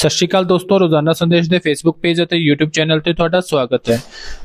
ਸਤਿ ਸ਼੍ਰੀ ਅਕਾਲ ਦੋਸਤੋ, ਰੋਜ਼ਾਨਾ ਸੰਦੇਸ਼ ਦੇ ਫੇਸਬੁੱਕ ਪੇਜ ਅਤੇ YouTube ਚੈਨਲ ਤੇ ਤੁਹਾਡਾ ਸਵਾਗਤ ਹੈ।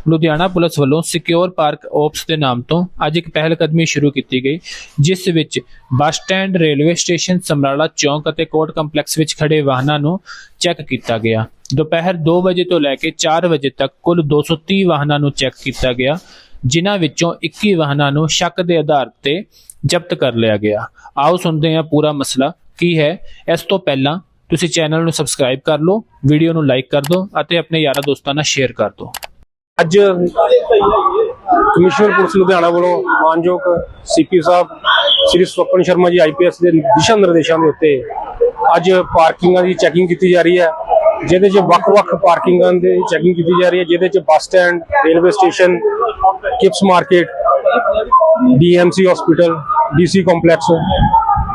ਲੁਧਿਆਣਾ ਪੁਲਿਸ ਵੱਲੋਂ ਸਿਕਿਉਰ ਪਾਰਕ ਓਪਸ ਦੇ ਨਾਮ ਤੋਂ ਅੱਜ ਇੱਕ ਪਹਿਲ ਕਦਮੀ ਸ਼ੁਰੂ ਕੀਤੀ ਗਈ, ਜਿਸ ਵਿੱਚ bus stand, railway station, Samrala ਚੌਂਕ ਅਤੇ ਕੋਰਟ ਕੰਪਲੈਕਸ ਵਿੱਚ ਖੜੇ ਵਾਹਨਾਂ ਨੂੰ ਚੈੱਕ ਕੀਤਾ ਗਿਆ। ਦੁਪਹਿਰ 2 ਵਜੇ ਤੋਂ ਲੈ ਕੇ 4 ਵਜੇ ਤੱਕ ਕੁੱਲ 230 ਵਾਹਨਾਂ ਨੂੰ ਚੈੱਕ ਕੀਤਾ ਗਿਆ, ਜਿਨ੍ਹਾਂ ਵਿੱਚੋਂ 21 ਵਾਹਨਾਂ ਨੂੰ ਸ਼ੱਕ ਦੇ ਆਧਾਰ ਤੇ ਜ਼ਬਤ ਕਰ ਲਿਆ ਗਿਆ। ਆਓ ਸੁਣਦੇ ਹਾਂ ਪੂਰਾ ਮਸਲਾ। ਕੀ ਹੈ? ਇਸ ਤੋਂ ਪਹਿਲਾਂ ਤੁਸੀਂ ਚੈਨਲ ਨੂੰ ਸਬਸਕ੍ਰਾਈਬ ਕਰ ਲਓ, ਵੀਡੀਓ ਨੂੰ ਲਾਈਕ ਕਰ ਦਿਓ ਅਤੇ ਆਪਣੇ ਯਾਰਾਂ ਦੋਸਤਾਂ ਨਾਲ ਸ਼ੇਅਰ ਕਰ ਦਿਓ। ਅੱਜ ਕਮਿਸ਼ਨਰ ਪੁਲਿਸ ਲੁਧਿਆਣਾ ਵੱਲੋਂ ਮਾਨਯੋਗ ਸੀਪੀ ਸਾਹਿਬ, ਸ੍ਰੀ ਸਵਪਨ ਸ਼ਰਮਾ ਜੀ ਆਈਪੀਐਸ ਦੇ ਦਿਸ਼ਾ ਨਿਰਦੇਸ਼ਾਂ ਦੇ ਉੱਤੇ ਅੱਜ ਪਾਰਕਿੰਗਾਂ ਦੀ ਚੈਕਿੰਗ ਕੀਤੀ ਜਾ ਰਹੀ ਹੈ, ਜਿਹਦੇ 'ਚ ਵੱਖ-ਵੱਖ ਪਾਰਕਿੰਗਾਂ ਦੀ ਚੈਕਿੰਗ ਕੀਤੀ ਜਾ ਰਹੀ ਹੈ, ਜਿਹਦੇ 'ਚ bus stand, railway station, Kipps market DMC hospital DC complex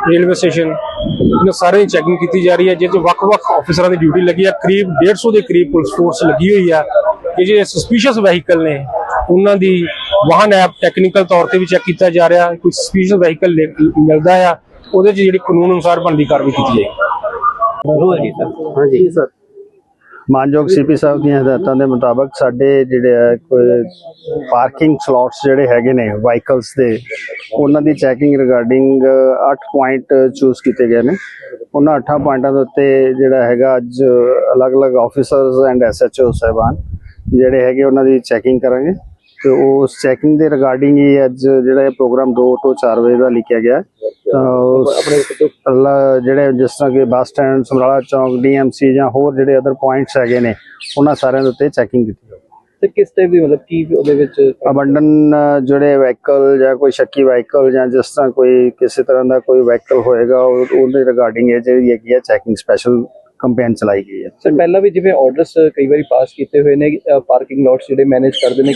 railway station ਇਹਨਾਂ ਸਾਰੇ ਦੀ ਚੈਕਿੰਗ ਕੀਤੀ ਜਾ ਰਹੀ ਹੈ ਜਿਹਦੇ 'ਚ ਵੱਖ-ਵੱਖ ਅਫਸਰਾਂ ਦੀ ਡਿਊਟੀ ਲੱਗੀ ਹੈ। ਕਰੀਬ 150 ਦੇ ਕਰੀਬ ਪੁਲਿਸ ਫੋਰਸ ਲੱਗੀ ਹੋਈ ਹੈ। ਕਿ ਜਿਹੜੇ ਸਸਪੀਸ਼ੀਅਸ ਵਹੀਕਲ ਨੇ ਉਹਨਾਂ ਦੀ ਵਾਹਨ ਐਪ ਟੈਕਨੀਕਲ ਤੌਰ ਤੇ ਵੀ ਚੈੱਕ ਕੀਤਾ ਜਾ ਰਿਹਾ। ਕੋਈ ਸਸਪੀਸ਼ੀਅਸ ਵਹੀਕਲ ਮਿਲਦਾ ਆ ਉਹਦੇ 'ਚ ਜਿਹੜੀ ਕਾਨੂੰਨ ਅਨੁਸਾਰ ਬਣਦੀ ਕਾਰਵਾਈ ਕੀਤੀ ਜਾਏਗੀ। ਹਾਂਜੀ। ਸਰ। ਮਾਨਯੋਗ ਸੀਪੀ ਸਾਹਿਬ ਦੀਆਂ ਹਦਾਇਤਾਂ ਦੇ ਮੁਤਾਬਕ ਸਾਡੇ ਜਿਹੜੇ ਆ, ਕੋਈ ਪਾਰਕਿੰਗ ਸਲੋਟਸ ਜਿਹੜੇ ਹੈਗੇ ਨੇ ਵਾਹੀਕਲਸ ਦੇ, ਉਹਨਾਂ ਦੀ ਚੈਕਿੰਗ ਰਿਗਾਰਡਿੰਗ 8 ਪੁਆਇੰਟ ਚੂਜ਼ ਕੀਤੇ ਗਏ ਨੇ ਉਹਨਾਂ 8 ਪੁਆਇੰਟਾਂ ਦੇ ਉੱਤੇ ਜਿਹੜਾ ਹੈਗਾ ਅੱਜ ਅਲੱਗ-ਅਲੱਗ ਆਫੀਸਰਸ ਐਂਡ ਐਸਐਚਓ ਸਾਹਿਬਾਨ ਜਿਹੜੇ ਹੈਗੇ ਉਹਨਾਂ ਦੀ ਚੈਕਿੰਗ ਕਰਾਂਗੇ ਤੇ ਉਸ ਚੈਕਿੰਗ ਦੇ ਰਿਗਾਰਡਿੰਗ ਹੀ ਅੱਜ ਜਿਹੜਾ ਇਹ ਪ੍ਰੋਗਰਾਮ 2 ਤੋਂ 4 ਵਜੇ ਦਾ ਲਿਖਿਆ ਗਿਆ ਹੈ। ਤਾਂ ਜਿਹੜੇ ਜਿਸ ਤਰ੍ਹਾਂ ਕਿ ਬੱਸ ਸਟੈਂਡ ਸਮਰਾਲਾ ਚੌਂਕ ਡੀਐਮਸੀ ਜਾਂ ਹੋਰ ਜਿਹੜੇ ਅਦਰ ਪੁਆਇੰਟਸ ਹੈਗੇ ਨੇ ਉਹਨਾਂ ਸਾਰਿਆਂ ਦੇ ਉੱਤੇ ਚੈਕਿੰਗ ਕੀਤੀ ਤੇ ਕਿਸ ਟਾਈਪ ਦੀ ਮਤਲਬ ਕੀ ਉਹਦੇ ਵਿੱਚ ਅਬੰਡਨ ਜਿਹੜੇ ਵਹੀਕਲ ਜਾਂ ਕੋਈ ਸ਼ੱਕੀ ਵਹੀਕਲ ਜਾਂ ਜਿਸ ਤਰ੍ਹਾਂ ਕੋਈ ਕਿਸੇ ਤਰ੍ਹਾਂ ਦਾ ਕੋਈ ਵਹੀਕਲ ਹੋਏਗਾ ਉਹ- ਉਹਦੇ ਰਿਗਾਰਡਿੰਗ ਇਹ ਜਿਹੜੀ ਹੈਗੀ ਹੈ ਚੈਕਿੰਗ ਸਪੈਸ਼ਲ ਕੰਪੇਨ ਚਲਾਈ ਗਈ ਹੈ। ਸਰ ਪਹਿਲਾਂ ਵੀ ਜਿਵੇਂ ਆਰਡਰਸ ਕਈ ਵਾਰੀ ਪਾਸ ਕੀਤੇ ਹੋਏ ਨੇ ਪਾਰਕਿੰਗ ਲੋਟਸ ਜਿਹੜੇ ਮੈਨੇਜ ਕਰਦੇ ਨੇ